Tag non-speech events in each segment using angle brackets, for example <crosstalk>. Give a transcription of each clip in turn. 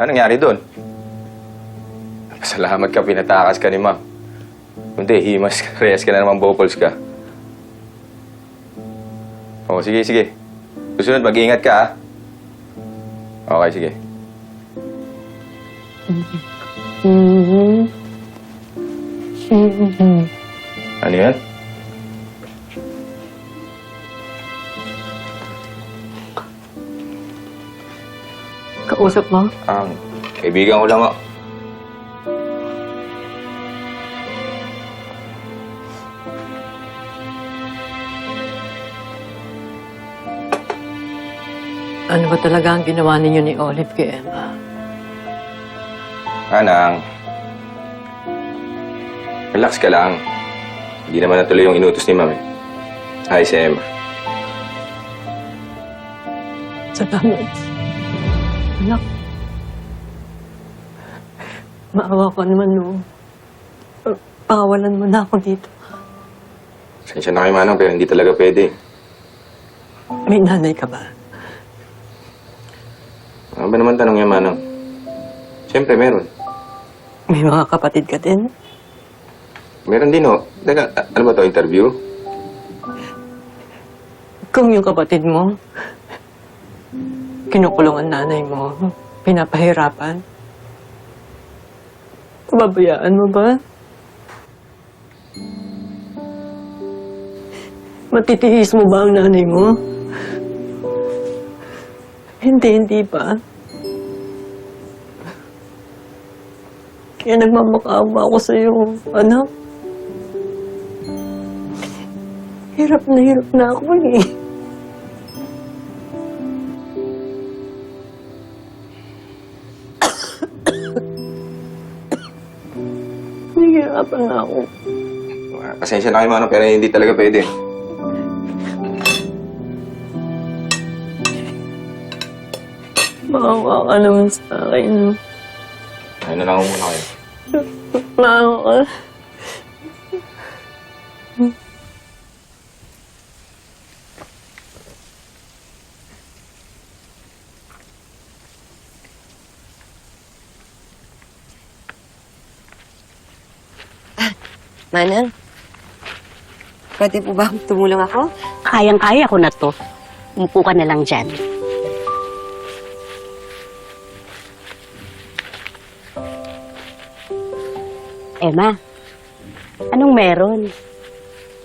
Ano nangyari doon? Salamat ka, pinatakas ka ni ma'am. Kundi, himas ka, <laughs> reyes ka na naman vocals ka. Oo, sige, sige. Susunod, mag-iingat ka, ha? Okay, sige. Ano yan? Kausap mo? Ang kaibigan ko lang ako. Ano ba talaga ang ginawa ninyo ni Olive kay Emma? Anang, relax ka lang. Hindi naman natuloy yung inutos ni Mami. Hi, si Emma. Salamat. Anak. Maawa ko naman, no. Pakawalan mo na ako dito. Sensya na kayo, Manang, pero hindi talaga pwede. May nanay ka ba? Ano ba naman tanong niya, Manang? Siyempre, meron. May mga kapatid ka din? Meron din, ho. Teka, ano ba to interview? Kung yung kapatid mo, kinukulong ang nanay mo, pinapahirapan, pababayaan mo ba? Matitiis mo ba ang nanay mo? Hindi, hindi ba? Kaya nagmamakaawa ako sa iyo, anak. Hirap na hirap na ako eh. Nahihirapan na ako. Pasensya na kayo, Manang, pero hindi talaga pwede. Maawa ka naman sa akin. Ayun na lang ho muna kayo. Maawa ka. Manang, pwede po ba tumulong ako? Kayang-kaya ko na to. Umupo ka na lang dyan. Emma, anong meron?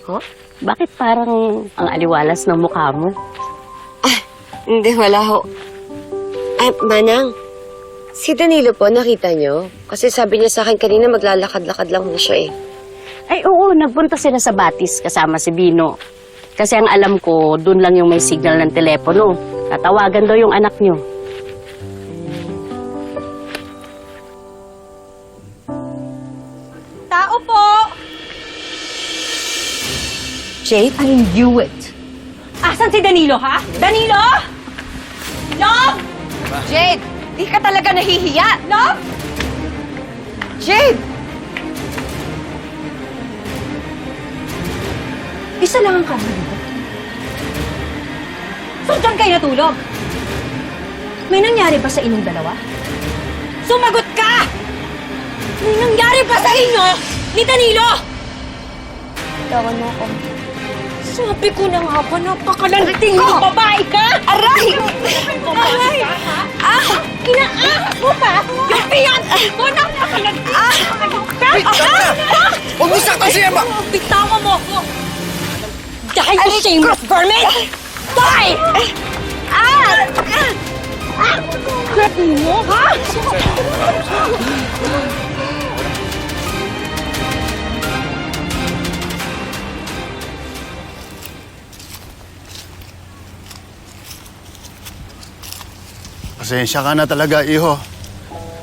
Ho? Bakit parang ang aliwalas ng mukha mo? Hindi, wala ho. Ay, Manang, si Danilo po, nakita nyo? Kasi sabi niya sa akin kanina maglalakad-lakad lang ho siya eh. Ay oo, nagpunta sila sa Batis kasama si Bino. Kasi ang alam ko, dun lang yung may signal ng telepono. Tatawagan daw yung anak nyo. Tao po! Jade? I knew it. Asan si Danilo, ha? Danilo? Love! Jade! Di ka talaga nahihiya! Love! Jade! Isa lang ang kama dito. So, dyan kayo natulog? May nangyari ba sa inyong dalawa? Sumagot ka! May nangyari ba sa inyo ni Danilo? Tawan mo ako. Sabi ko na nga ba, napakalanting mo, babae ka! Aray! Aray! Ah! Inaahas mo pa! Yung fiancé ko, napakalanting! Ah! Ah! Huwag mo saktan si Emma! Bitawan mo ako! Dahil sa shameless vermin! Die! Ah! Ah! Grab mo, ha? Pasensya ka na talaga, iho.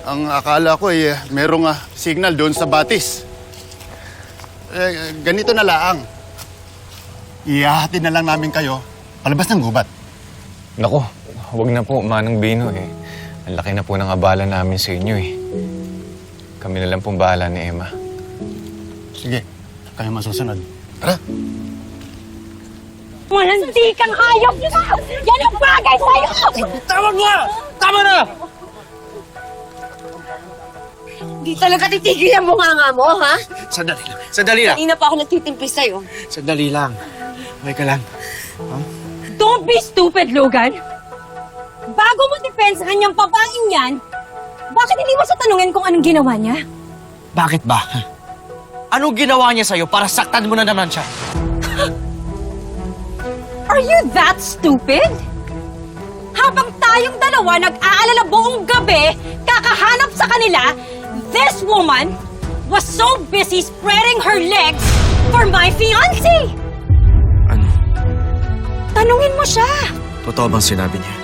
Ang akala ko ay merong ah, signal doon sa batis. Eh, ganito na laang. Ihahatid na lang namin kayo palabas ng gubat. Nako, wag na po, Manang Bino eh. Ang laki na po ng abala namin sa inyo eh. Kami na lang pong bahala ni Emma. Sige, kayo masusunod. Tara! Malandi kang hayop! Yan ang bagay sa'yo! Tawag mo! Tama na! Di talaga titigil ang bunganga mo, ha? Sandali lang. Sandali lang. Kanina pa ako nagtitimpi sa'yo. Sandali lang. Okay ka lang. Don't be stupid, Logan! Bago mo depensahan yung babaeng yan, bakit hindi mo sa tanungin kung anong ginawa niya? Bakit ba? Anong ginawa niya sa'yo para saktan mo na naman siya? <laughs> Are you that stupid? Habang tayong dalawa nag-aalala buong gabi, kakahanap sa kanila, this woman was so busy spreading her legs for my fiancé! Tanungin mo siya! Totoo bang sinabi niya?